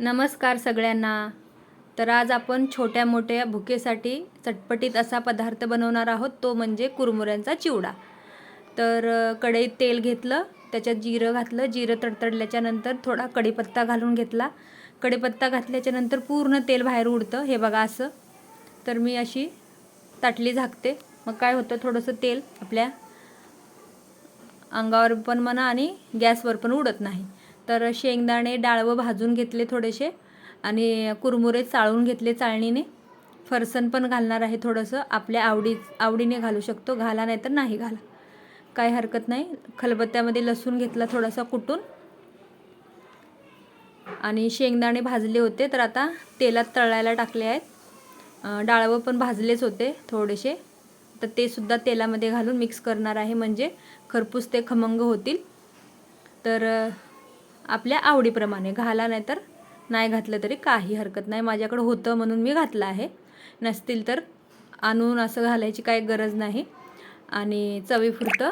नमस्कार सगळ्यांना. तर आज आपण छोट्या मोठ्या भुकेसाठी चटपटीत असा पदार्थ बनवणार आहोत तो म्हणजे कुरमुऱ्यांचा चिवडा. तर कढईत तेल घेतलं त्याच्यात जिरं घातलं जिरं तडतडल्याच्या नंतर थोडा कढीपत्ता घालून घेतला. कढीपत्ता घातल्याच्या नंतर पूर्ण तेल बाहेर उडतं हे बघा असं. तर मी अशी ताटली झाकते. मग काय होतं थोडंसं तेल आपल्या अंगावर पण म्हणा आणि गॅसवर पण उडत नाही. तर शेंगदाणे डाळवं भाजून घेतले थोडेसे आणि कुरमुरे चाळून घेतले चाळणीने. फरसन पण घालणार आहे थोडंसं. आपल्या आवडी आवडीने घालू शकतो. घाला नाही तर नाही घाला. काही हरकत नाही. खलबत्त्यामध्ये लसूण घेतला थोडासा कुटून. आणि शेंगदाणे भाजले होते तर आता तेलात तळायला टाकले आहेत. डाळवं पण भाजलेच होते थोडेसे. तर ते सुद्धा तेलामध्ये घालून मिक्स करणार आहे. म्हणजे खरपूस ते खमंग होतील. तर आपल्या आवडीप्रमाणे घाला नाही तर नाही घातलं तरी काही हरकत नाही. माझ्याकडं होतं म्हणून मी घातलं आहे. नसतील तर आणून असं घालायची काही गरज नाही. आणि चवीपुरतं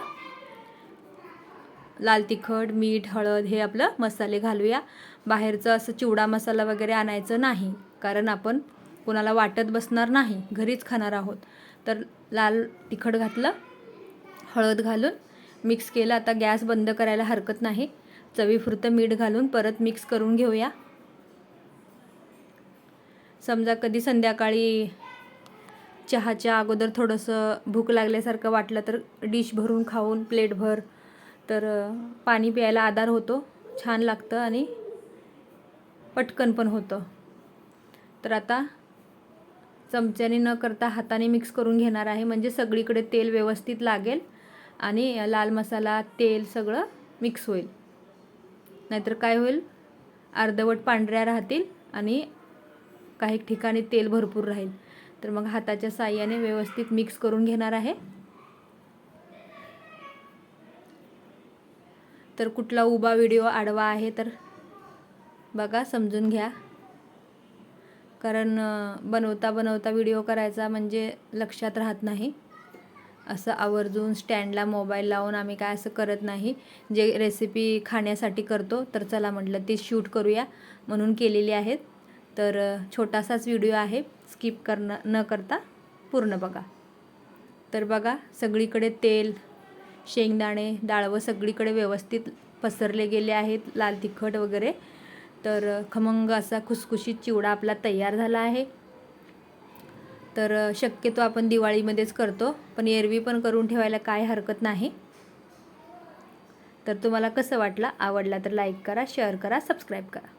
लाल तिखट मीठ हळद हे आपलं मसाले घालूया. बाहेरचं असं चिवडा मसाला वगैरे आणायचं नाही कारण आपण कोणाला वाटत बसणार नाही घरीच खाणार आहोत. तर लाल तिखट घातलं हळद घालून मिक्स केलं. आता गॅस बंद करायला हरकत नाही. चवीपुरतं मीठ घालून परत मिक्स करून घेऊया. समजा कधी संध्याकाळी चहाच्या अगोदर थोडंसं भूक लागल्यासारखं वाटलं तर डिश भरून खाऊन प्लेटभर तर पाणी प्यायला आधार होतो छान लागतं आणि पटकन पण होतं. तर आता चमच्याने न करता हाताने मिक्स करून घेणार आहे. म्हणजे सगळीकडे तेल व्यवस्थित लागेल आणि लाल मसाला तेल सगळं मिक्स होईल. नाहीतर काय होईल? अर्धवट पांढऱ्या राहतील आणि काही ठिकाणी तेल भरपूर राहील. तर मग हाताच्या साह्याने व्यवस्थित मिक्स करून घेणार आहे. तर कुठला उभा व्हिडिओ आडवा आहे तर बघा समजून घ्या. कारण बनवता बनवता व्हिडिओ करायचा म्हणजे लक्षात राहत नाही. असं आवर्जून स्टँडला मोबाईल लावून आम्ही काय असं करत नाही. जे रेसिपी खाण्यासाठी करतो तर चला म्हटलं ती शूट करूया म्हणून केलेली आहेत. तर छोटासाच व्हिडिओ आहे. स्किप करणं न करता पूर्ण बघा. तर बघा सगळीकडे तेल शेंगदाणे डाळवं सगळीकडे व्यवस्थित पसरले गेले आहेत. लाल तिखट वगैरे. तर खमंग असा खुसखुशीत चिवडा आपला तयार झाला आहे. तर शक्यतो आपण दिवाळीमध्येच करतो पण एरवी पण करून ठेवायला काय हरकत नाही. तर तुम्हाला कसं वाटलं? आवडला तर लाईक करा शेअर करा सबस्क्राईब करा.